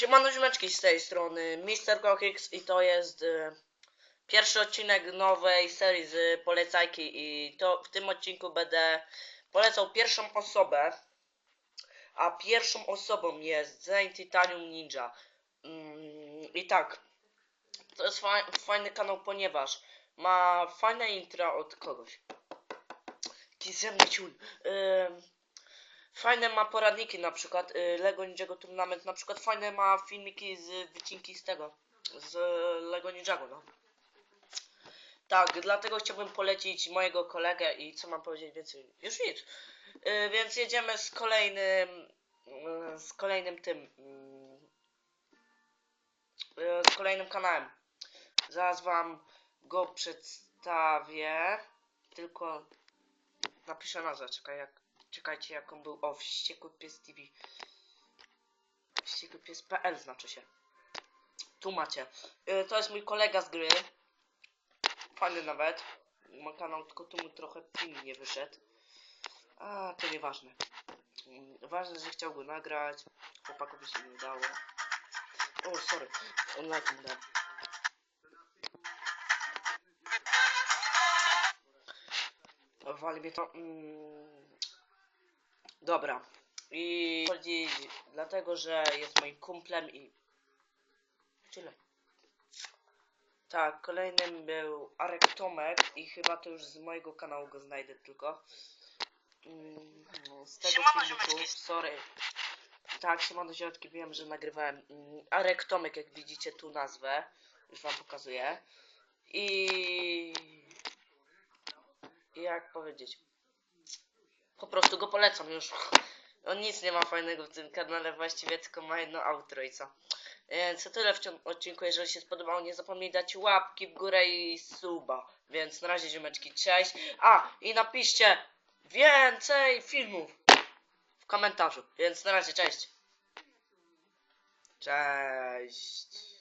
Siemano ziomeczki z tej strony Mr. Kokix i to jest y, pierwszy odcinek nowej serii z polecajki i to w tym odcinku będę polecał pierwszą osobę a pierwszą osobą jest Zen Titanium Ninja mm, i tak to jest fa fajny kanał ponieważ ma fajne intro od kogoś Jaki ciul Fajne ma poradniki na przykład y, Lego Ninjago Tournament, na przykład fajne ma filmiki z wycinki z tego, z Lego Ninjago, no. Tak, dlatego chciałbym polecić mojego kolegę i co mam powiedzieć więcej? Już nic. Y, więc jedziemy z kolejnym, y, z kolejnym tym, z kolejnym kanałem. Zaraz wam go przedstawię, tylko napiszę nazwę, czekaj jak Czekajcie, jak on był. O, Wściekły Pies TV. Wściekły Pies.pl znaczy się. Tu macie. Y, to jest mój kolega z gry. Fajny nawet. Ma kanał, tylko tu mu trochę film nie wyszedł. A, to nieważne. Mm, Ważne, że chciał go nagrać. Chłopakowi się nie udało. O, sorry. On like mu dał. Wali mnie to. Mm, Dobra. I chodzi dlatego, że jest moim kumplem i. Tyle. Tak, kolejnym był Arek Tomek i chyba to już z mojego kanału go znajdę tylko. Mm, Z tego Siemano, filmiku, sorry. Tak, siemano ziomeczki, wiem, że nagrywałem. Mm, Arek Tomek, jak widzicie tu nazwę, już wam pokazuję. I jak powiedzieć? Po prostu go polecam już. On nic nie ma fajnego w tym kanale, właściwie tylko ma jedno outro i co. Więc to tyle w odcinku. Jeżeli się spodobało, nie zapomnij dać łapki w górę i suba. Więc na razie ziomeczki, cześć. A, i napiszcie więcej filmów w komentarzu. Więc na razie, cześć. Cześć.